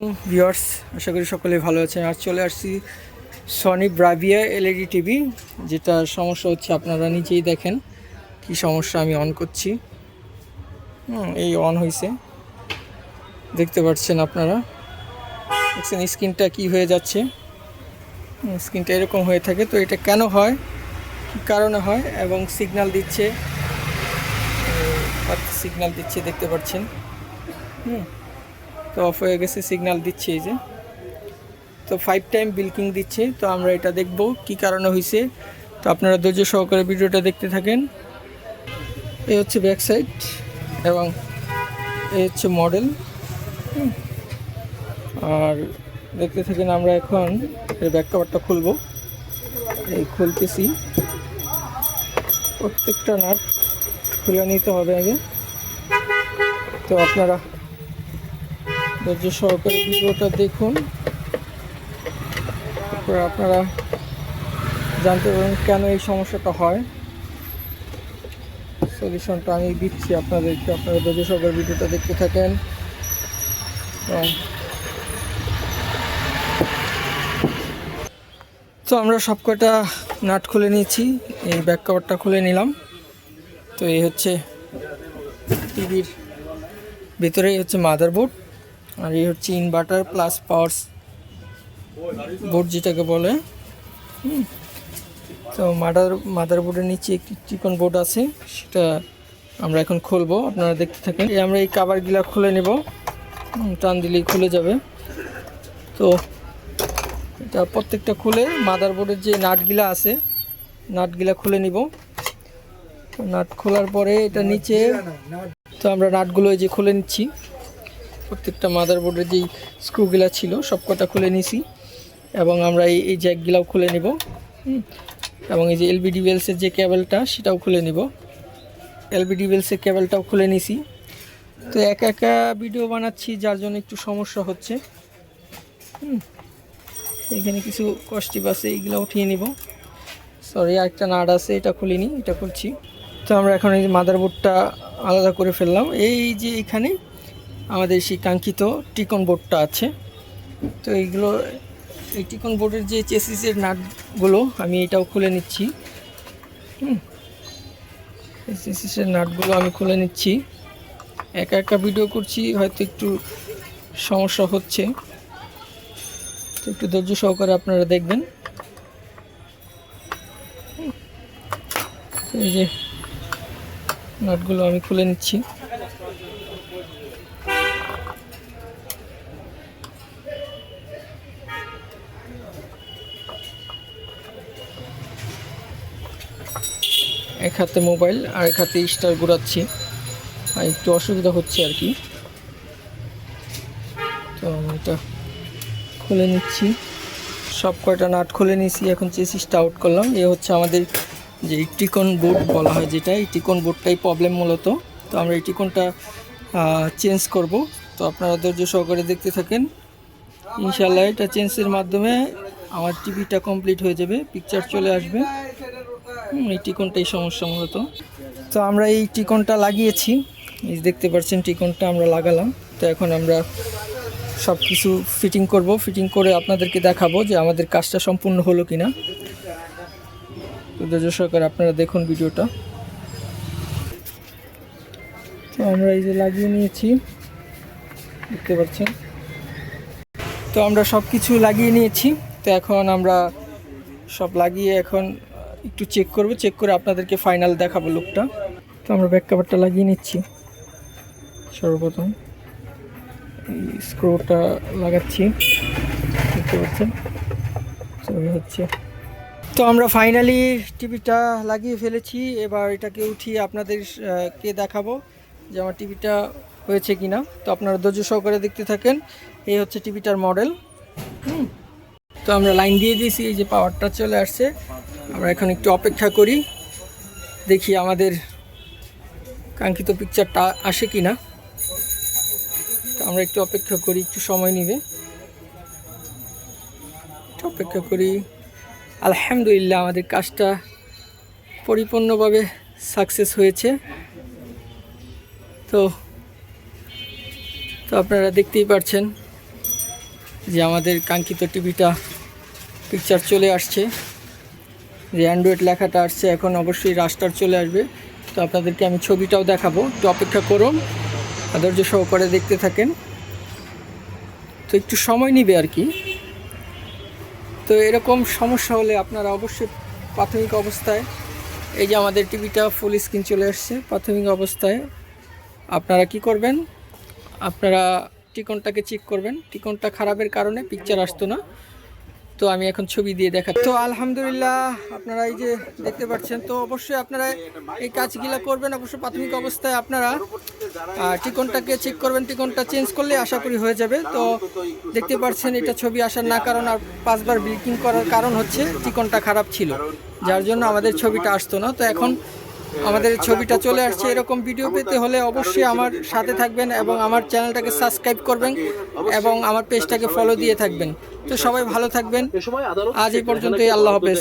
Viewers, আশা করি সকলে ভালো আছেন। আর চলে আসছি সনি ব্রাভিয়া এলইডি টিভি যেটা সমস্যা হচ্ছে আপনারা নিজেই দেখেন কি সমস্যা আমি অন করছি। এই অন হয়েছে দেখতে পাচ্ছেন আপনারা। দেখছেন স্ক্রিনটা কি হয়ে যাচ্ছে? স্ক্রিনটা এরকম হয়ে থাকে। তো এটা কেন হয়? কী কারণে হয়? এবং সিগন্যাল দিচ্ছে সিগনাল দিচ্ছে, দেখতে পাচ্ছেন। হুম তো অফ হয়ে গেছে সিগন্যাল দিচ্ছে এই যে। তো ফাইভ টাইম বিলকিং দিচ্ছে, তো আমরা এটা দেখব কি কারণে হয়েছে তো আপনারা ধৈর্য সহকারে ভিডিওটা দেখতে থাকেন। এই হচ্ছে ব্যাক সাইড এবং এই হচ্ছে মডেল আর দেখতে থাকেন আমরা এখন এই ব্যাক কভারটা খুলব। এই খুলতেছি। প্রত্যেকটা নাট খুলে নিতে হবে আগে। তো আপনারা ধৈর্য সহকারে ভিডিওটা দেখুন। তারপরে আপনারা জানতে পারবেন কেন এই সমস্যাটা হয়। সলিউশনটা আমি দিচ্ছি আপনাদেরকে। আপনারা ধৈর্য সহকারে ভিডিওটা দেখতে থাকেন। এবং তো আমরা সব কটা নাট খুলে নিয়েছি। এই ব্যাক কভারটা খুলে নিলাম। তো এই হচ্ছে টিভির ভিতরেই হচ্ছে মাদারবোর্ড আর এই হচ্ছে ইনভার্টার প্লাস পাওয়ার বোর্ড যেটাকে বলে। তো মাদার মাদারবোর্ডের নিচে একটি চিকন বোর্ড আছে, সেটা আমরা এখন খুলবো, আপনারা দেখতে থাকেন। এই আমরা এই কাভারগুলা খুলে নেব। টান দিলেই খুলে যাবে। তো এটা প্রত্যেকটা খুলে মাদারবোর্ডের যে নাটগুলা আছে, নাটগুলা খুলে নিব। নাট খোলার পরে এটা নিচে, তো আমরা নাটগুলো এই যে খুলে নিচ্ছি। প্রত্যেকটা মাদারবোর্ডের যেই স্ক্রুগুলা ছিল সব কটা খুলে নিছি। এবং আমরা এই এই জ্যাকগুলাও খুলে নিব। এবং এই যে এলবিডি বেলসের যে কেবলটা সেটাও খুলে নিব। এলবিডি বেলসের কেবলটাও খুলে নিছি। তো একা একা ভিডিও বানাচ্ছি, যার জন্য একটু সমস্যা হচ্ছে। এখানে কিছু কষ্টিপ আছে এইগুলো উঠিয়ে নিব। সরি আরেকটা নাট আছে, এটা খুলিনি, এটা খুলছি। তো আমরা এখন এই মাদারবোর্ডটা আলাদা করে ফেললাম। এই যে এখানে আমাদের সেই কাঙ্ক্ষিত টিকন বোর্ডটা আছে। তো এইগুলো, এই টিকন বোর্ডের যে চেসিসের নাটগুলো, আমি এটাও খুলে নিচ্ছি। হুম। চেসিসের নাটগুলো আমি খুলে নিচ্ছি। একা একা ভিডিও করছি, হয়তো একটু সমস্যা হচ্ছে। তো একটু ধৈর্য সহকারে আপনারা দেখবেন। এই যে নাটগুলো আমি খুলে নিচ্ছি। এক হাতে মোবাইল আর এক হাতে স্টার ঘোরাচ্ছি। আর একটু অসুবিধা হচ্ছে আর কি। তো এটা খুলে নিচ্ছি। সব কয়টা নাট খুলে নিয়েছি, এখন চেসিসটা আউট করলাম। এ হচ্ছে আমাদের যে টিকন বোর্ড বলা হয় যেটা এই বোর্ডটাই প্রবলেম মূলত। তো আমরা এই চেঞ্জ করব। তো আপনারা ধৈর্য সহকারে দেখতে থাকেন। ইনশাল্লাহ এটা চেঞ্জের মাধ্যমে আমার টিভিটা কমপ্লিট হয়ে যাবে পিকচার চলে আসবে। এই টিকনটাই সমস্যা মূলত। তো আমরা এই টিকনটা লাগিয়েছি। এই দেখতে পাচ্ছেন, টিকনটা আমরা লাগালাম। তো এখন আমরা সব কিছু ফিটিং করব। ফিটিং করে আপনাদেরকে দেখাবো যে আমাদের কাজটা সম্পূর্ণ হলো কিনা। তো ধৈর্য সহকারে আপনারা দেখুন ভিডিওটা। তো আমরা এই যে লাগিয়ে নিয়েছি। দেখতে পাচ্ছেন? তো আমরা সব কিছু লাগিয়ে নিয়েছি। তো এখন আমরা সব লাগিয়ে এখন একটু চেক করব চেক করে আপনাদেরকে ফাইনাল দেখাবো লুকটা তো আমরা ব্যাক কাভারটা লাগিয়ে নিচ্ছি। সর্বপ্রথম এই স্ক্রুটা লাগাচ্ছি। দেখতে পাচ্ছেন? হচ্ছে। তো আমরা ফাইনালি টিভিটা লাগিয়ে ফেলেছি। এবার এটাকে উঠিয়ে আপনাদের কে দেখাবো যে আমার টিভিটা হয়েছে কি না তো আপনারা ধৈর্য সহকারে দেখতে থাকেন। এই হচ্ছে টিভিটার মডেল হুম। তো আমরা লাইন দিয়ে দিয়েছি, এই যে পাওয়ারটা চলে আসছে। আমরা এখন একটু অপেক্ষা করি, দেখি আমাদের কাঙ্ক্ষিত পিকচারটা আসে কি না তো আমরা একটু অপেক্ষা করি, একটু সময় নিবে। একটু অপেক্ষা করি। আলহামদুলিল্লাহ, আমাদের কাজটা পরিপূর্ণভাবে সাকসেস হয়েছে। তো তো আপনারা দেখতেই পাচ্ছেন যে আমাদের কাঙ্ক্ষিত টিভিটা পিকচার চলে আসছে। যে অ্যান্ড্রয়েড লেখাটা আসছে, এখন অবশ্যই রাস্টার চলে আসবে। তো আপনাদেরকে আমি ছবিটাও দেখাবো। একটু অপেক্ষা করুন আর ধৈর্য সহকারে দেখতে থাকেন। তো একটু সময় নিবে আর কি। তো এরকম সমস্যা হলে আপনারা অবশ্যই প্রাথমিক অবস্থায়, এই যে আমাদের টিভিটা ফুল স্ক্রিন চলে আসছে, প্রাথমিক অবস্থায় আপনারা কি করবেন? আপনারা টিকনটাকে চেক করবেন। টিকনটা খারাপের কারণে পিকচার আসতো না। তো আমি এখন ছবি দিয়ে দেখা তো আলহামদুলিল্লাহ, আপনারা এই যে দেখতে পাচ্ছেন, তো অবশ্যই আপনারা এই কাজগুলো করবেন অবশ্যই প্রাথমিক অবস্থায় আপনারা টিকনটাকে চেক করবেন, টিকনটা চেঞ্জ করলে আশা করি হয়ে যাবে। তো দেখতে পাচ্ছেন, এটা ছবি আসার না কারণ, আর পাঁচবার ব্লিকিং করার কারণ হচ্ছে, টিকনটা খারাপ ছিল, যার জন্য আমাদের ছবিটা আসতো না। তো এখন আমাদের ছবিটা চলে আসছে এরকম ভিডিও পেতে হলে অবশ্যই আমার সাথে থাকবেন এবং আমার চ্যানেলটাকে সাবস্ক্রাইব করবেন এবং আমার পেজটাকে ফলো দিয়ে থাকবেন। তো সবাই ভালো থাকবেন। আজ এই পর্যন্তই, আল্লাহ হাফেজ।